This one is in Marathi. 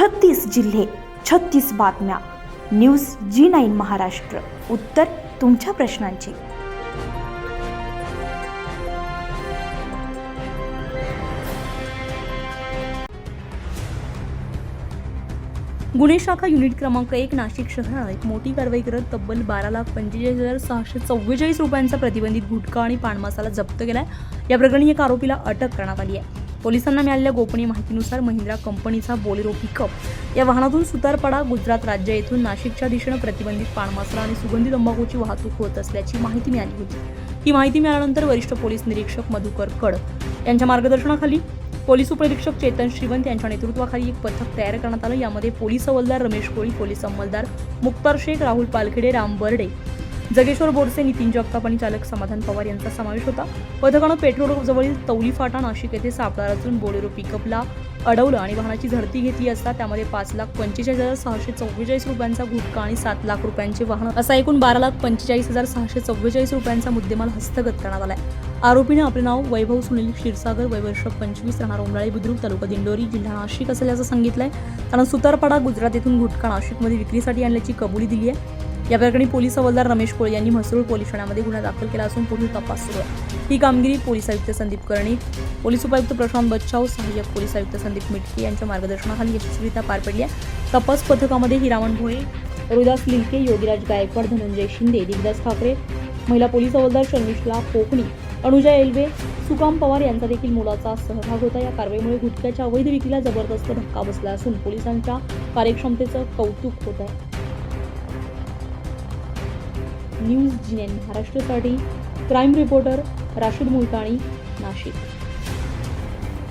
छत्तीस जिल्हे छत्तीस बातम्या. News G nine Maharashtra. उत्तर तुमच्या प्रश्नांची. गुन्हे शाखा युनिट क्रमांक एक नाशिक शहरात एक मोठी कारवाई करत तब्बल बारा लाख पंचेचाळीस हजार सहाशे चव्वेचाळीस रुपयांचा प्रतिबंधित गुटखा आणि पाणमासाला जप्त जप्त आहे या प्रकरणी एका आरोपीला अटक करण्यात आली आहे. पोलिसांना मिळालेल्या गोपनीय माहितीनुसार महिंद्रा कंपनीचा बोलेरो पिकअप या वाहनातून सुतारपाडा गुजरात राज्य येथून नाशिकच्या दिशेनं प्रतिबंधित पाणमासरा आणि सुगंधी तंबाखूची वाहतूक होत असल्याची माहिती मिळाली होती. ही माहिती मिळाल्यानंतर वरिष्ठ पोलीस निरीक्षक मधुकर कड यांच्या मार्गदर्शनाखाली पोलीस उपनिरीक्षक चेतन श्रीवंत यांच्या नेतृत्वाखाली एक पथक तयार करण्यात आलं. यामध्ये पोलीस हवालदार रमेश कोळी पोलीस अंमलदार मुक्तार शेख राहुल पालखेडे राम बर्डे जगेश्वर बोरसे नितीन जगताप आणि चालक समाधान पवार यांचा समावेश होता. पथकानं पेट्रोल जवळील तौली फाटा नाशिक येथे सापळा रचून बोलेरो पिकअपला अडवलं आणि वाहनाची झडती घेतली असता त्यामध्ये पाच लाख पंचेचाळीस हजार सहाशे चव्वेचाळीस रुपयांचा गुटखा आणि सात लाख रुपयांचे वाहन. असा एकूण बारा लाख पंचेचाळीस हजार सहाशे चव्वेचाळीस रुपयांचा मुद्देमाल हस्तगत करण्यात आलाय. आरोपीनं आपले नाव वैभव सुनील क्षीरसागर वयवर्ष पंचवीस राहणार उमराळी बुद्रुक तालुका दिंडोरी जिल्हा नाशिक असल्याचं सांगितलंय. त्यानं सुतारपाडा गुजरात येथून गुटखा नाशिकमध्ये विक्रीसाठी आणल्याची कबुली दिली आहे. या प्रकरणी पोलीस हवालदार रमेश कोळे यांनी म्हसरूळ पोलीस ठाण्यामध्ये गुन्हा दाखल केला असून पुढील तपास सुरू आहे. ही कामगिरी पोलीस आयुक्त संदीप कर्णिक पोलीस उपायुक्त प्रशांत बच्चाव सहाय्यक पोलीस आयुक्त संदीप मिटके यांच्या मार्गदर्शनाखाली यशस्वीरित्या पार पडली आहे. तपास पथकामध्ये हिरावण भोळे रोहिदास लिलके योगीराज गायकवाड धनंजय शिंदे दिग्दास ठाकरे महिला पोलीस हवालदार शर्मिष्ला कोकणी अनुजा एल्वे सुकाम पवार यांचा देखील मोलाचा सहभाग होता. या कारवाईमुळे गुटख्याच्या अवैध विक्रीला जबरदस्त धक्का बसला असून पोलिसांच्या कार्यक्षमतेचं कौतुक होत आहे न्यूज जिनेन महाराष्ट्रासाठी क्राईम रिपोर्टर राशीद मुलताणी नाशिक.